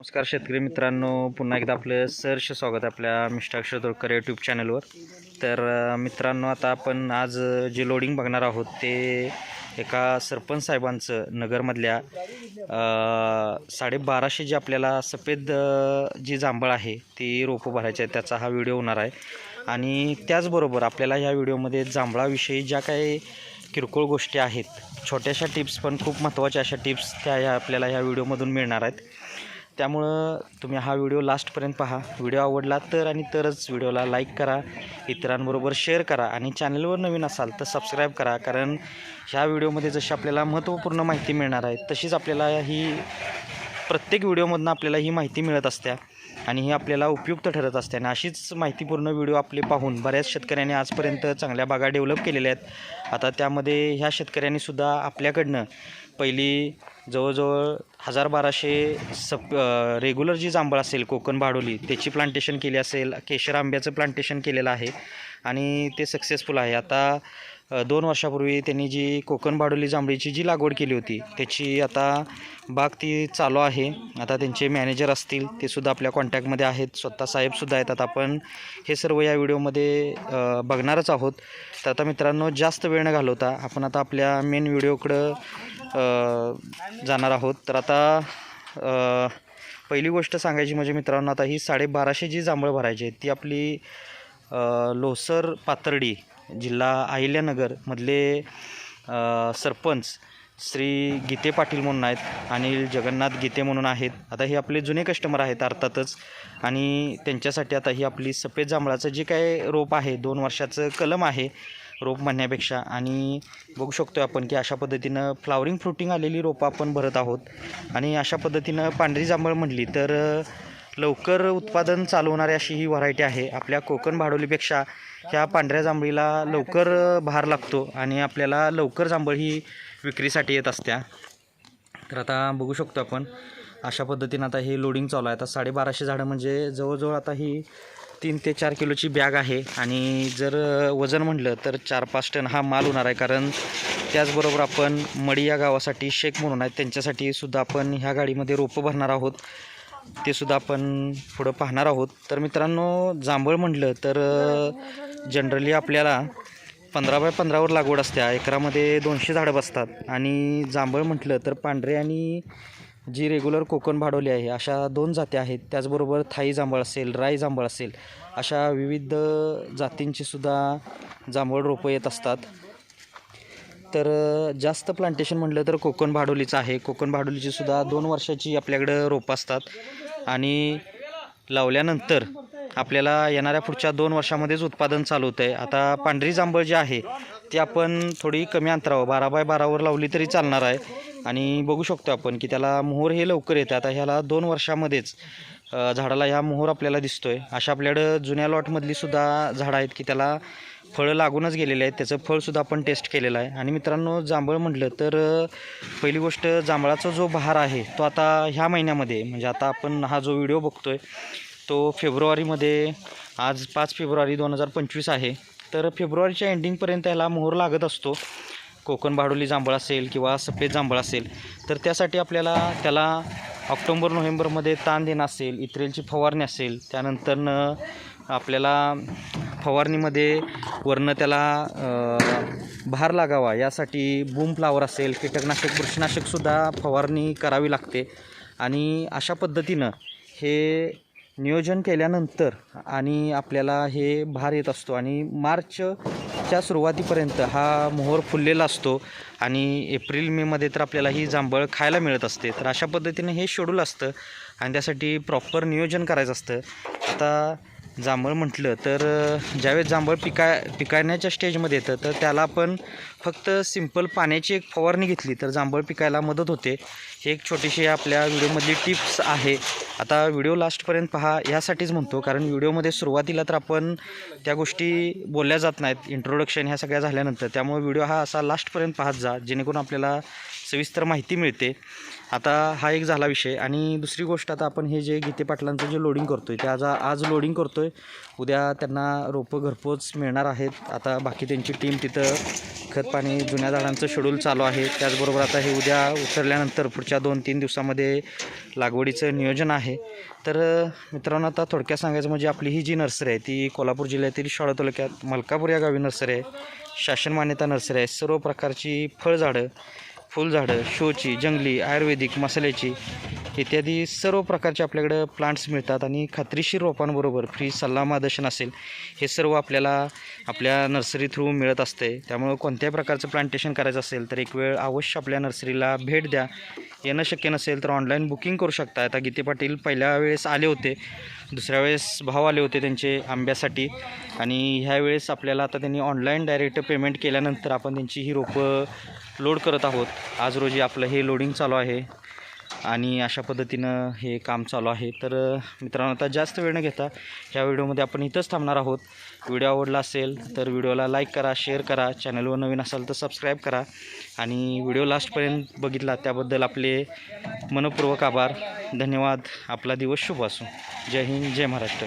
नमस्कार शेतकरी मित्रांनो पुन्हा एकदा आपलं सहर्ष स्वागत आपल्या मिष्टाक्षर दोडकर तोडकर यूट्यूब चॅनलवर तर मित्रांनो आता आपण आज जे लोडिंग बघणार आहोत ते एका सरपंच साहेबांचं नगरमधल्या साडेबाराशे जे आपल्याला सफेद जी जांभळ आहे ती रोपं भरायची आहेत त्याचा हा व्हिडिओ होणार आहे. आणि त्याचबरोबर आपल्याला ह्या व्हिडिओमध्ये जांभळाविषयी ज्या काही किरकोळ गोष्टी आहेत छोट्याशा टिप्स पण खूप महत्त्वाच्या अशा टिप्स त्या ह्या आपल्याला ह्या व्हिडिओमधून मिळणार आहेत. त्यामुळं तुम्ही हा व्हिडिओ लास्टपर्यंत पहा. व्हिडिओ आवडला तर आणि तरच व्हिडिओला लाईक करा इतरांबरोबर शेअर करा आणि चॅनलवर नवीन असाल तर सबस्क्राईब करा. कारण ह्या व्हिडिओमध्ये जशी आपल्याला महत्त्वपूर्ण माहिती मिळणार आहे तशीच आपल्याला ही प्रत्येक व्हिडिओमधनं आपल्याला ही माहिती मिळत असत्या आणि ही आपल्याला उपयुक्त ठरत असते. आणि अशीच माहितीपूर्ण व्हिडिओ आपले पाहून बऱ्याच शेतकऱ्यांनी आजपर्यंत चांगल्या बागा डेव्हलप केलेल्या आहेत. आता त्यामध्ये ह्या शेतकऱ्यांनीसुद्धा आपल्याकडनं पहिली जवळजवळ हजार बाराशे सप रेग्युलर जी जांभळ असेल कोकण भाडोली त्याची प्लांटेशन केली असेल केशर आंब्याचं प्लांटेशन केलेलं आहे आणि ते सक्सेसफुल आहे. आता दोन वर्षापूर्वी त्यांनी जी कोकण भाडोली जांभळीची जी लागवड केली होती त्याची आता बाग ती चालू आहे. आता त्यांचे मॅनेजर असतील ते सुद्धा आपल्या कॉन्टॅक्टमध्ये आहेत. स्वतः साहेबसुद्धा आहेत. आता आपण हे सर्व या व्हिडिओमध्ये बघणारच आहोत. तर आता मित्रांनो जास्त वेळ न घालवता आपण आता आपल्या मेन व्हिडिओकडं जाणार आहोत. तर आता पहिली गोष्ट सांगायची म्हणजे मित्रांनो आता ही साडेबाराशे जी जांभळं भरायची आहे ती आपली लोसर पातर्डी जिल्हा अहिल्यानगरमधले सरपंच श्री गीते पाटील म्हणून आहेत आणि जगन्नाथ गीते म्हणून आहेत. आता हे आपले जुने कस्टमर आहेत अर्थातच. आणि त्यांच्यासाठी आता ही आपली सफेद जांभळाचं जे काय रोप आहे दोन वर्षाचं कलम आहे रोप म्हणण्यापेक्षा. आणि बघू शकतो आपण की अशा पद्धतीनं फ्लावरिंग फ्रुटिंग आलेली रोपं आपण भरत आहोत. आणि अशा पद्धतीनं पांढरी जांभळ म्हटली तर लवकर उत्पादन चालवणारी अशी ही व्हरायटी आहे. आपल्या कोकण भाडोलीपेक्षा ह्या पांढऱ्या जांभळीला लवकर भार लागतो आणि आपल्याला लवकर जांभळ ही विक्रीसाठी येत असत्या. तर आता बघू शकतो आपण अशा पद्धतीनं आता हे लोडिंग चालू आहे. आता साडेबाराशे झाडं म्हणजे जवळजवळ आता ही तीन ते चार किलोची बॅग आहे आणि जर वजन म्हटलं तर चार पाच टन हा माल होणार आहे. कारण त्याचबरोबर आपण मडी या गावासाठी शेख म्हणून आहेत त्यांच्यासाठी सुद्धा आपण ह्या गाडीमध्ये रोपं भरणार आहोत. ते सुद्धा आपण पुढं पाहणार आहोत. तर मित्रांनो जांभळ म्हटलं तर जनरली आपल्याला पंधरा बाय पंधरावर लागवड असते. एकरामध्ये दोनशे झाडं बसतात. आणि जांभळ म्हटलं तर पांढरे आणि जी रेग्युलर कोकण भाडवली आहे अशा दोन जाती आहेत. त्याचबरोबर थाई जांभळ असेल राय जांभळ असेल अशा विविध जातींची सुद्धा जांभळ रोपं येत असतात. तर जास्त प्लांटेशन म्हटलं तर कोकण भाडोलीचं आहे. कोकण भाडोलीची सुद्धा दोन वर्षाची आपल्याकडं रोपं असतात. आणि लावल्यानंतर आपल्याला येणाऱ्या पुढच्या दोन वर्षामध्येच उत्पादन चालू होतं आहे आता पांढरी जांभळ जी आहे ती आपण थोडी कमी अंतरावर बारा बाय बारावर लावली तरी चालणार आहे. आणि बघू शकतो आपण की त्याला मोहर हे लवकर येतं आता ह्याला दोन वर्षामध्येच झाडाला ह्या मोहर आपल्याला दिसतो आहे अशा आपल्याकडं जुन्या लॉटमधली सुद्धा झाडं आहेत की त्याला फळं लागूनच गेलेले आहेत. त्याचं फळसुद्धा आपण टेस्ट केलेलं आहे. आणि मित्रांनो जांभळ म्हटलं तर पहिली गोष्ट जांभळाचा जो बहार आहे तो आता ह्या महिन्यामध्ये म्हणजे आता आपण हा जो व्हिडिओ बघतोय तो फेब्रुवारीमध्ये आज पाच फेब्रुवारी दोन हजार पंचवीस आहे. तर फेब्रुवारीच्या एंडिंगपर्यंत याला मोहर लागत असतो. कोकण भाडोली जांभळ असेल किंवा सफेद जांभळ असेल तर त्यासाठी आपल्याला त्याला ऑक्टोंबर नोव्हेंबरमध्ये ताण देणं असेल इत्रेलची फवारणी असेल त्यानंतरनं आपल्याला फवारणीमध्ये वरनं त्याला भार लागावा यासाठी बूम फ्लावर असेल कीटकनाशक बुरशीनाशकसुद्धा फवारणी करावी लागते. आणि अशा पद्धतीनं हे नियोजन केल्यानंतर आणि आपल्याला हे भार येत असतो. आणि मार्च मार्चच्या सुरुवातीपर्यंत हा मोहर फुललेला असतो आणि एप्रिल मेमध्ये तर आपल्याला ही जांभळ खायला मिळत असते. तर अशा पद्धतीनं हे शेड्यूल असतं आणि त्यासाठी प्रॉपर नियोजन करायचं असतं. आता जांभळ म्हटलं तर ज्यावेळेस जांभळ पिका पिकायण्याच्या स्टेजमध्ये येतं तर त्याला आपण फक्त सिंपल पाण्याची एक फवारणी घेतली तर जांभळ पिकायला मदत होते. हे एक छोटीशी आपल्या व्हिडिओमधली टिप्स आहे. आता व्हिडिओ लास्टपर्यंत पहा यासाठीच म्हणतो कारण व्हिडिओमध्ये सुरुवातीला तर आपण त्या गोष्टी बोलल्या जात नाहीत. इंट्रोडक्शन ह्या सगळ्या झाल्यानंतर. त्यामुळे व्हिडिओ हा असा लास्टपर्यंत पाहत जा जेणेकरून आपल्याला सविस्तर माहिती मिळते. आता हा एक झाला विषय आणि दुसरी गोष्ट आता आपण हे जे गीते पाटलांचं जे लोडिंग करतो आहे ते आज आज लोडिंग करतो आहे उद्या त्यांना रोपं घरपोच मिळणार आहेत. आता बाकी त्यांची टीम तिथं खत पाणी जुन्या झाडांचं शेड्यूल चालू आहे. त्याचबरोबर आता हे उद्या उतरल्यानंतर पुढच्या दोन तीन दिवसामध्ये लागवडीचं नियोजन आहे. तर मित्रांनो आता थोडक्यात सांगायचं म्हणजे आपली ही जी नर्सरी आहे ती कोल्हापूर जिल्ह्यातील शाळा तालुक्यात मलकापूर या गावी नर्सरी आहे. शासन मान्यता नर्सरी आहे. सर्व प्रकारची फळझाडं फुलझाडं शोची जंगली आयुर्वेदिक मसाल्याची इत्यादी सर्व प्रकारचे आपल्याकडं प्लांट्स मिळतात आणि खात्रीशीर रोपांबरोबर फ्री सल्ला मार्गदर्शन असेल हे सर्व आपल्याला आपल्या नर्सरी थ्रू मिळत असते. त्यामुळं कोणत्याही प्रकारचं प्लांटेशन करायचं असेल तर एक वेळ अवश्य आपल्या नर्सरीला भेट द्या. येणं शक्य नसेल तर ऑनलाईन बुकिंग करू शकता. आता गीते पाटील पहिल्या वेळेस आले होते दुसऱ्या वेळेस भाव आले होते त्यांचे आंब्यासाठी. आणि ह्या वेळेस आपल्याला आता त्यांनी ऑनलाईन डायरेक्ट पेमेंट केल्यानंतर आपण त्यांची ही रोपं लोड करत आहोत. आज रोजी आपलं हे लोडिंग चालू आहे. आणि अशा पद्धतीनं हे काम चालू आहे. तर मित्रांनो आता जास्त वेळ न घेता ह्या व्हिडिओमध्ये आपण इथंच थांबणार आहोत. व्हिडिओ आवडला असेल तर व्हिडिओला लाईक करा शेअर करा चॅनलवर नवीन असाल तर सबस्क्राईब करा. आणि व्हिडिओ लास्टपर्यंत बघितला त्याबद्दल आपले मनपूर्वक आभार. धन्यवाद. आपला दिवस शुभ असो. जय हिंद जय महाराष्ट्र.